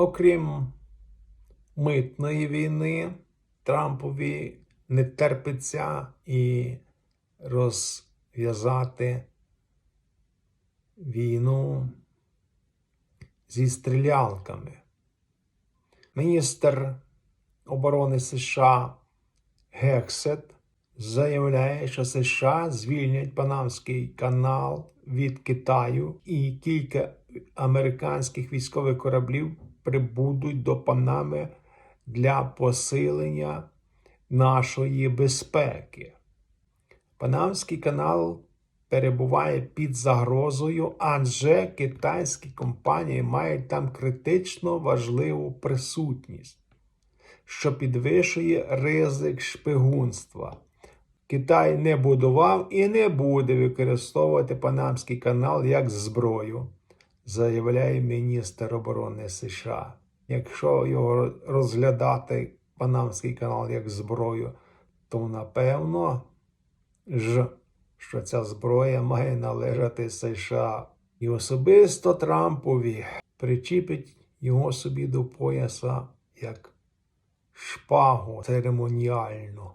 окрім митної війни, Трампові не терпиться і розв'язати війну зі стрілянками. Міністр оборони США Гексет заявляє, що США звільнять Панамський канал від Китаю, і кілька американських військових кораблів прибудуть до Панами для посилення нашої безпеки. Панамський канал перебуває під загрозою, адже китайські компанії мають там критично важливу присутність, що підвищує ризик шпигунства. Китай не будував і не буде використовувати Панамський канал як зброю, заявляє міністр оборони США. Якщо його розглядати Панамський канал як зброю, то напевно ж, що ця зброя має належати США. І особисто Трампові причіпить його собі до пояса як шпагу церемоніальну.